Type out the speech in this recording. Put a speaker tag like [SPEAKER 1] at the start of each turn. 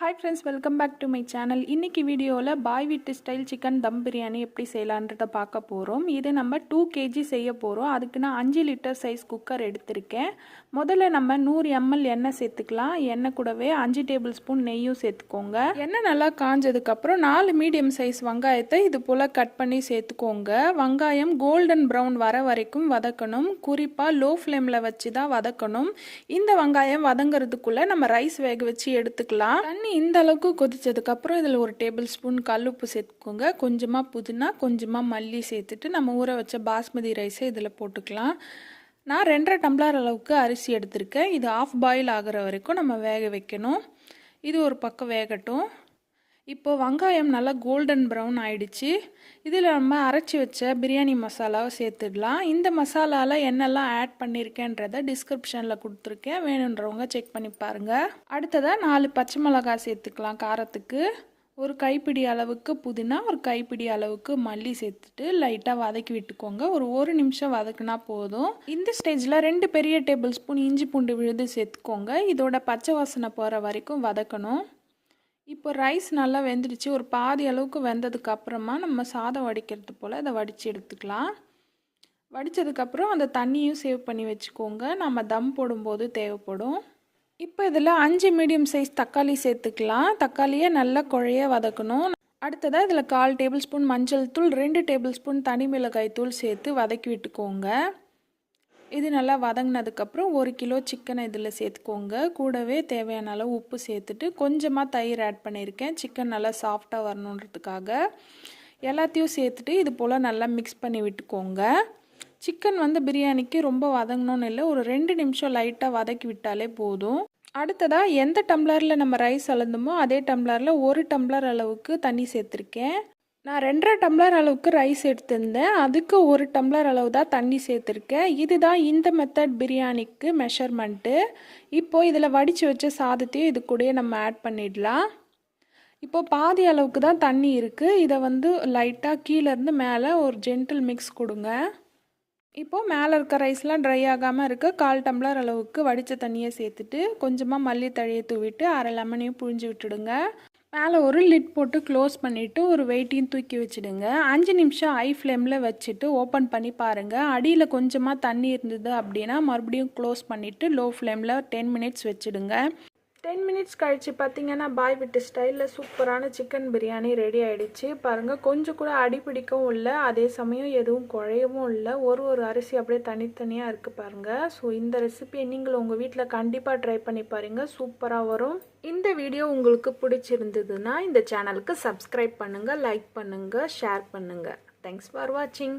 [SPEAKER 1] Hi friends welcome back to my channel இன்றைக்கி வீடியோவில் பாய் வீட்டு ஸ்டைல் சிக்கன் தம் பிரியாணி எப்படி செய்யலான்றதை பார்க்க போகிறோம் இது நம்ம டூ கேஜி செய்ய போகிறோம் அதுக்கு நான் அஞ்சு லிட்டர் சைஸ் குக்கர் எடுத்திருக்கேன். முதல்ல நம்ம நூறு எம்எல் எண்ணெய் சேர்த்துக்கலாம். எண்ணெய் கூடவே அஞ்சு டேபிள் ஸ்பூன் நெய்யும் சேர்த்துக்கோங்க. எண்ணெய் நல்லா காஞ்சதுக்கப்புறம் நாலு மீடியம் சைஸ் வெங்காயத்தை இது போல் கட் பண்ணி சேர்த்துக்கோங்க. வெங்காயம் கோல்டன் ப்ரௌன் வர வரைக்கும் வதக்கணும். குறிப்பாக லோ ஃப்ளேமில் வச்சு தான் வதக்கணும். இந்த வெங்காயம் வதங்கிறதுக்குள்ளே நம்ம ரைஸ் வேக வச்சு எடுத்துக்கலாம். தண்ணி இந்த அளவுக்கு கொதிச்சதுக்கப்புறம் இதில் ஒரு டேபிள் ஸ்பூன் கல்லுப்பு சேர்த்துக்கோங்க. கொஞ்சமாக புதினா கொஞ்சமாக மல்லி சேர்த்துட்டு நம்ம ஊற வச்ச பாஸ்மதி ரைஸை இதில் போட்டுக்கலாம். நான் ரெண்டரை டம்ளர் அளவுக்கு அரிசி எடுத்திருக்கேன். இது ஆஃப் பாயில் ஆகிற வரைக்கும் நம்ம வேக வைக்கணும். இது ஒரு பக்கம் வேகட்டும். இப்போ வெங்காயம் நல்லா கோல்டன் ப்ரௌன் ஆயிடுச்சு. இதில் நம்ம அரைச்சி வச்ச பிரியாணி மசாலாவை சேர்த்துடலாம். இந்த மசாலாவில் என்னெல்லாம் ஆட் பண்ணியிருக்கேன்றத டிஸ்கிரிப்ஷனில் கொடுத்துருக்கேன். வேணுன்றவங்க செக் பண்ணி பாருங்கள் அடுத்ததாக நாலு பச்சை மிளகாய் சேர்த்துக்கலாம் காரத்துக்கு. ஒரு கைப்பிடி அளவுக்கு புதினா ஒரு கைப்பிடி அளவுக்கு மல்லி சேர்த்துட்டு லைட்டாக வதக்கி விட்டுக்கோங்க. ஒரு ஒரு நிமிஷம் வதக்குனா போதும். இந்த ஸ்டேஜில் ரெண்டு பெரிய டேபிள் ஸ்பூன் இஞ்சி பூண்டு விழுது சேர்த்துக்கோங்க. இதோட பச்சை வாசனை போகிற வரைக்கும் வதக்கணும். இப்போ ரைஸ் நல்லா வெந்துடுச்சு. ஒரு பாதி அளவுக்கு வெந்ததுக்கப்புறமா நம்ம சாதம் வடிக்கிறது போல் அதை வடித்து எடுத்துக்கலாம். வடித்ததுக்கப்புறம் அந்த தண்ணியும் சேவ் பண்ணி வச்சுக்கோங்க. நம்ம தம் போடும்போது தேவைப்படும். இப்போ இதில் அஞ்சு மீடியம் சைஸ் தக்காளி சேர்த்துக்கலாம். தக்காளியை நல்லா குழைய வதக்கணும். அடுத்ததாக இதில் கால் டேபிள் ஸ்பூன் மஞ்சள் தூள் ரெண்டு டேபிள் ஸ்பூன் தனி மிளகாய் தூள் சேர்த்து வதக்கி விட்டுக்கோங்க. இது நல்லா வதங்கினதுக்கப்புறம் ஒரு கிலோ சிக்கனை இதில் சேர்த்துக்கோங்க. கூடவே தேவையான அளவு உப்பு சேர்த்துட்டு கொஞ்சமாக தயிர் ஆட் பண்ணியிருக்கேன். சிக்கன் நல்லா சாஃப்டாக வரணுன்றதுக்காக. எல்லாத்தையும் சேர்த்துட்டு இது போல் நல்லா மிக்ஸ் பண்ணி விட்டுக்கோங்க. சிக்கன் வந்து பிரியாணிக்கு ரொம்ப வதங்கணும்னு இல்லை. ஒரு ரெண்டு நிமிஷம் லைட்டாக வதக்கி விட்டாலே போதும். அடுத்ததாக எந்த டம்ளரில் நம்ம ரைஸ் அளந்தோமோ அதே டம்ளரில் ஒரு டம்ளர் அளவுக்கு தண்ணி சேர்த்துருக்கேன். நான் ரெண்டரை டம்ளர் அளவுக்கு ரைஸ் எடுத்திருந்தேன். அதுக்கு ஒரு டம்ளர் அளவு தான் தண்ணி சேர்த்துருக்கேன். இதுதான் இந்த மெத்தட் பிரியாணிக்கு மெஷர்மெண்ட்டு இப்போது இதில் வடித்து வச்ச சாதத்தையும் இது கூடயே நம்ம ஆட் பண்ணிடலாம். இப்போது பாதி அளவுக்கு தான் தண்ணி இருக்குது இதை வந்து லைட்டாக கீழேருந்து மேலே ஒரு ஜென்டில் மிக்ஸ் கொடுங்க. இப்போது மேலே இருக்க ரைஸ்லாம் ட்ரை ஆகாமல் இருக்க. கால் டம்ளர் அளவுக்கு வடித்த தண்ணியை சேர்த்துட்டு கொஞ்சமாக மல்லி தழையை தூவிட்டு அரை லெமனையும் புழிஞ்சு விட்டுடுங்க. மேலே ஒரு லிட் போட்டு க்ளோஸ் பண்ணிவிட்டு ஒரு வெயிட்டையும் தூக்கி வச்சுடுங்க. அஞ்சு நிமிஷம் ஹை ஃப்ளேமில் வச்சுட்டு ஓப்பன் பண்ணி பாருங்கள் அடியில் கொஞ்சமாக தண்ணி இருந்தது அப்படின்னா மறுபடியும் க்ளோஸ் பண்ணிவிட்டு லோ ஃப்ளேமில் டென் மினிட்ஸ் வச்சுடுங்க. டென் மினிட்ஸ் கழித்து பார்த்தீங்கன்னா பாய் விட்டு ஸ்டைலில் சூப்பரான சிக்கன் பிரியாணி ரெடி ஆகிடுச்சு பாருங்கள் கொஞ்சம் கூட அடிப்பிடிக்கவும் இல்லை அதே சமயம் எதுவும் குழையவும் இல்லை. ஒரு ஒரு அரிசி அப்படியே தனித்தனியாக இருக்குது பாருங்கள் ஸோ இந்த ரெசிபியை நீங்கள் உங்கள் வீட்டில் கண்டிப்பாக ட்ரை பண்ணி பாருங்கள் சூப்பராக வரும். இந்த வீடியோ உங்களுக்கு பிடிச்சிருந்ததுன்னா இந்த சேனலுக்கு சப்ஸ்கிரைப் பண்ணுங்கள் லைக் பண்ணுங்கள் ஷேர் பண்ணுங்கள் தேங்க்ஸ் ஃபார் வாட்சிங்